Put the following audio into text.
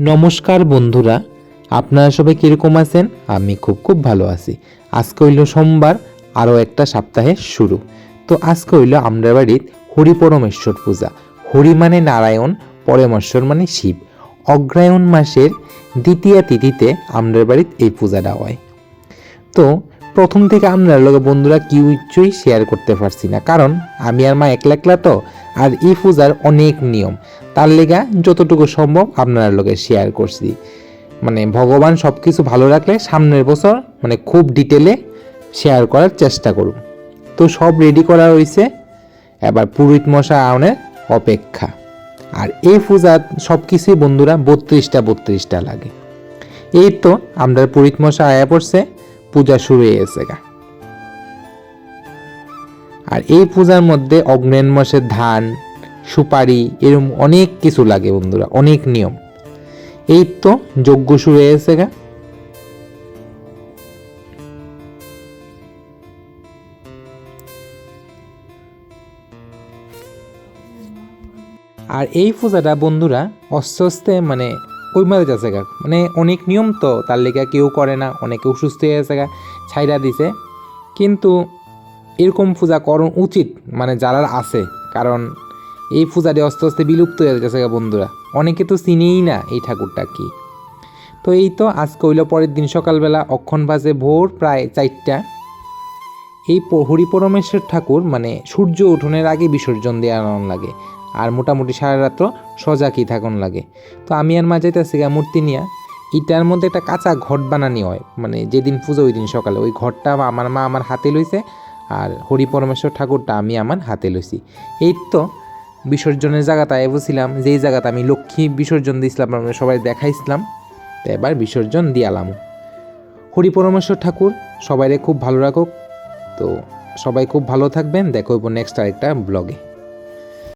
নমস্কার বন্ধুরা, আপনারা সবাই কীরকম আছেন? আমি খুব খুব ভালো আছি। আজকে হইল সোমবার, আরও একটা সপ্তাহের শুরু। তো আজকে হইল আমরা বাড়ির হরি পরমেশ্বর পূজা। হরি মানে নারায়ণ, পরমেশ্বর মানে শিব। অগ্রায়ণ মাসের দ্বিতীয় তিথিতে আমরা বাড়ির এই পূজাটা হয়। তো প্রথম থেকে আমরা লোকে বন্ধুরা কিছুই শেয়ার করতে পারছি না। কারণ আমি আর মা একলা একলা তো আর এই পূজার অনেক নিয়ম। তার লেগা যতটুকু সম্ভব আপনার লোকে শেয়ার করছি। মানে ভগবান সব কিছু ভালো রাখলে সামনের বছর মানে খুব ডিটেলে শেয়ার করার চেষ্টা করুন। তো সব রেডি করা হয়েছে এবার পুরোহিত মশা আউনের অপেক্ষা। আর এই পূজার সব কিছুই বন্ধুরা বত্রিশটা বত্রিশটা লাগে। এই তো আমরা পুরোহিত মশা আয়া পড়ছে। পূজা শুরু হয়ে গেছে গা। আর এই পূজার মধ্যে অগ্নেন মাসের ধান, সুপারি এরকম অনেক কিছু লাগে বন্ধুরা, অনেক নিয়ম। এই তো যজ্ঞ শুরু হয়ে গেছে গা। আর এই পূজাটা বন্ধুরা আস্তে মানে ওই মাঝে যাচ্ছে গা। মানে অনেক নিয়ম তো, তার লেগে কেউ করে না, অনেকে অসুস্থ হয়ে গেছে গা ছাইরা দিছে। কিন্তু এরকম পূজা করণ উচিত মানে যারা আছে। কারণ এই পূজাটি আস্তে আস্তে বিলুপ্ত হয়ে যাচ্ছে বন্ধুরা। অনেকে তো চিনেই না এই ঠাকুরটা কি। তো এই তো আজকে হইল পরের দিন সকালবেলা, অক্ষণ বাজে ভোর প্রায় চারটা। এই প- হরি পরমেশ্বর ঠাকুর মানে সূর্য উঠোনের আগে বিসর্জন দেওয়ানো লাগে। আর মোটামুটি সারা রাত্র সজাগই থাকুন লাগে। তো আমি আর মা যাইতেছি গা মূর্তি নিয়ে। ইটার মধ্যে একটা কাঁচা ঘট বানানি হয়। মানে যেদিন পুজো ওই দিন সকালে। ওই ঘরটা আমার মা আমার হাতে লইছে। আর হরি পরমেশ্বর ঠাকুরটা আমি আমার হাতে লইছি। এই তো বিসর্জনের জায়গাটা বসিলাম যেই জায়গাতে আমি লক্ষ্মী বিসর্জন দিয়েছিলাম সবাই দেখাইছিলাম, তো এবার বিসর্জন দিয়ালাম। হরি পরমেশ্বর ঠাকুর, সবাইরে খুব ভালো রাখুক। তো সবাই খুব ভালো থাকবেন, দেখো নেক্সট আরেকটা ব্লগে